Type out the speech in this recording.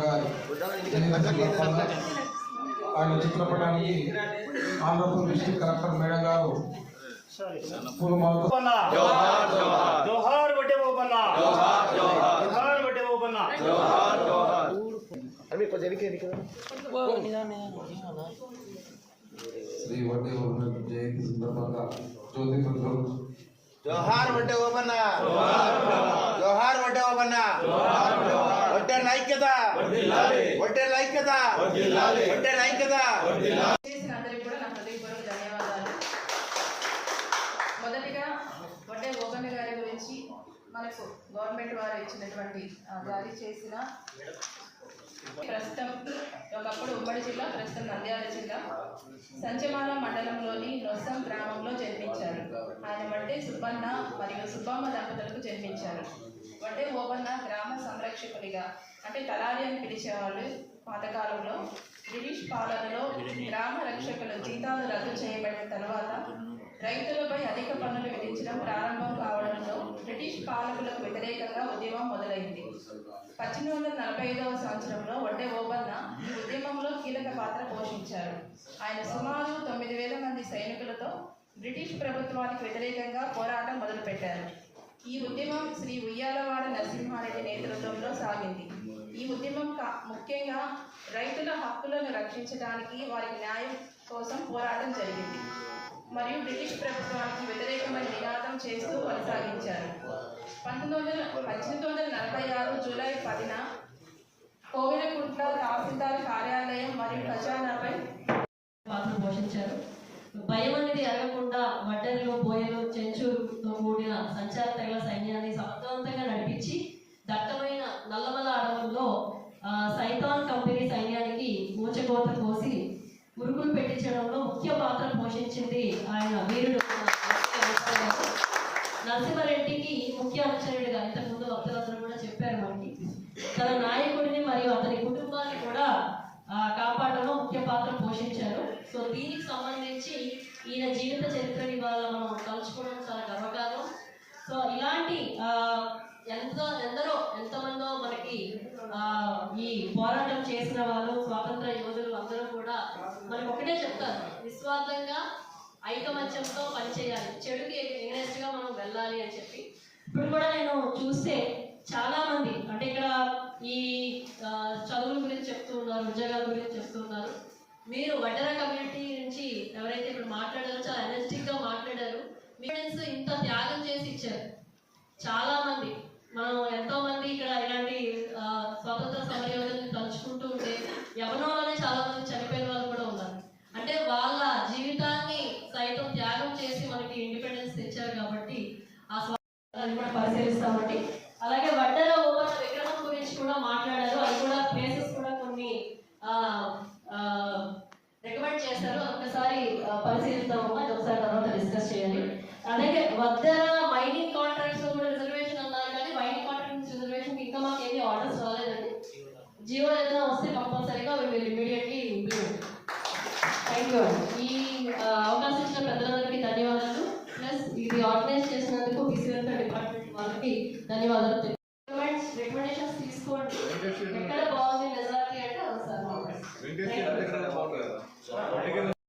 గారి జన్మదిన సందర్భంగా ఆయన చిత్రపటానికి ఆంధ్రప్రదేశ్ డిస్ట్రిక్ట్ కలెక్టర్ మేడం గారు పూలమాలతో ఓబన్న జోహార్ జోహార్ జోహార్ బట్టే ఓబన్న జోహార్ జోహార్ జోహార్ బట్టే ఓబన్న జోహార్ జోహార్ శ్రీ వడ్డే వరుణ జయంతి సందర్భంగా జ్యోతి ప్రజ్వల్ జోహార్ వడ్డే ఓబన్న జోహార్ వడ్డే ఓబన్న వడ్డే ఐక్యత వడ్డే ఐక్యత వడ్డే ఐక్యత చేసిన అందరికీ కూడా నా హృదయపూర్వక ధన్యవాదాలు మొదటిగా వడ్డే ఓపెన్ గారి గురించి మనకు గవర్నమెంట్ వారు ఇచ్చినటువంటి జారీ చేసిన ప్రస్తుతం ఒకప్పుడు ఉమ్మడి జిల్లా ప్రస్తుతం నంద్యాల జిల్లా సంచమాల మండలంలోని నొస్సం గ్రామంలో జన్మించారు. ఆయన వడ్డే సుబ్బన్న మరియు సుబ్బమ్మ దంపతులకు జన్మించారు. వడ్డే ఓబన్న గ్రామ సంరక్షకునిగా అంటే తలారి అని పిలిచేవాళ్ళు పాతకాలంలో బ్రిటిష్ పాలనలో గ్రామ రక్షకుల జీతాలు రద్దు చేయబడిన తర్వాత రైతులపై అధిక పన్నులు విధించడం ప్రారంభం కావడం బ్రిటిష్ పాలకులకు వ్యతిరేకంగా ఉద్యమం మొదలైంది. పద్దెనిమిది వందల నలభై ఐదవ సంవత్సరంలో వడ్డే ఓబన్న ఈ ఉద్యమంలో కీలక పాత్ర పోషించారు. ఆయన సుమారు తొమ్మిది వేల మంది సైనికులతో బ్రిటిష్ ప్రభుత్వానికి వ్యతిరేకంగా పోరాటం మొదలుపెట్టారు. ఈ ఉద్యమం శ్రీ ఉయ్యాలవాడ నరసింహారెడ్డి నేతృత్వంలో సాగింది. ఈ ఉద్యమం ముఖ్యంగా రైతుల హక్కులను రక్షించడానికి వారికి న్యాయం కోసం పోరాటం జరిగింది. మరియు బ్రిటిష్ ప్రభుత్వానికి వ్యతిరేకమైన నినాదం చేస్తూ కొనసాగించారు. పంతొమ్మిది వందల పద్దెనిమిది వందల నలభై ఆరు జూలై పదిన కోవిలకుంట్ల తహసీల్దార్ కార్యాలయం మరియు ఖజానాపై పాత్ర పోషించారు. భయం అనేది ఎరగకుండా వడ్డెలు బోయలు చెంచూరుతో కూడిన సంచార తెగల సైన్యాన్ని సమర్థవంతంగా నడిపించి ఉరుకులు పెట్టించడంలో ముఖ్య పాత్ర పోషించింది ఆయన వీరుడు నరసింహారెడ్డికి ముఖ్య అనుచరుడిగా ఇంతకుముందు భక్తులందరూ కూడా చెప్పారు మనకి. తన నాయకుడిని మరియు అతని కుటుంబాన్ని కూడా ఆ, కాపాడడంలో ముఖ్య పాత్ర పోషించారు. సో దీనికి సంబంధించి ఈయన జీవిత చరిత్రని ఇవాళ మనం తలుచుకోవడం చాలా గర్వకారం సో ఇలాంటి ఆ, ఎంతో ఎందరో ఎంతమందో మనకి ఆ, ఈ పోరాటం చేసిన వాళ్ళు స్వాతంత్ర యోధులు అందరూ కూడా మనకు ఒకటే చెప్తారు నిస్వార్థంగా ఐకమత్యంతో పనిచేయాలి. చెడుకి ఎగ్నెస్ట్గా మనం వెళ్ళాలి అని చెప్పి. ఇప్పుడు కూడా నేను చూస్తే చాలా మంది అంటే ఇక్కడ ఈ చదువుల గురించి చెప్తూ ఉన్నారు ఉద్యోగాల గురించి చెప్తూ ఉన్నారు. మీరు వడ్డర కమ్యూనిటీ నుంచి ఎవరైతే ఇప్పుడు మాట్లాడారో చాలా ఎనర్జెటిక్గా మాట్లాడారు మీ ఇంత త్యాగం చేసి ఇచ్చారు. చాలా మంది మనం ఎంతో మంది ఇక్కడ ఇలాంటి ఆ, స్వాతంత్ర సమరయోధులను తలుచుకుంటూ ఉంటే ఎవరో చాలా మంది చనిపోయిన వాళ్ళు కూడా ఉన్నారు అంటే వాళ్ళ జీవితాన్ని సైతం త్యాగం చేసి మనకి ఇండిపెండెన్స్ తెచ్చారు కాబట్టి ఆ స్వాతంత్రాన్ని కూడా పరిశీలిస్తామండి అలాగే వడ్డలో ఓవర్ విగ్రహం గురించి కూడా మాట్లాడారు. అది కూడా ప్లేసెస్ కూడా కొన్ని రికమెండ్ చేశారు ఒకసారి పరిశీలిస్తాము అది ఒకసారి తర్వాత డిస్కస్ చేయాలి. అలాగే వద్దల మైనింగ్ కాంట్రాక్ట్స్ కూడా రిజర్వేషన్ అన్నారు. కానీ మైనింగ్ కాంట్రాక్ట్స్ రిజర్వేషన్ ఇంకా మాకు ఏమీ ఆర్డర్స్ రాలేదండి. జియో ఏదైనా వస్తే కంపల్సరీగా we will immediately implement thank you ఈ అవకాశం ఇచ్చిన పెద్దలందరికీ ధన్యవాదాలు. ప్లస్ ఇది ఆర్గనైజ్ చేసినందుకు బీసీ డిపార్ట్మెంట్ వారికి ధన్యవాదాలు రికమెండేషన్స్ తీసుకోండి. ఎక్కడ బాగుంది నిజానికి అంటే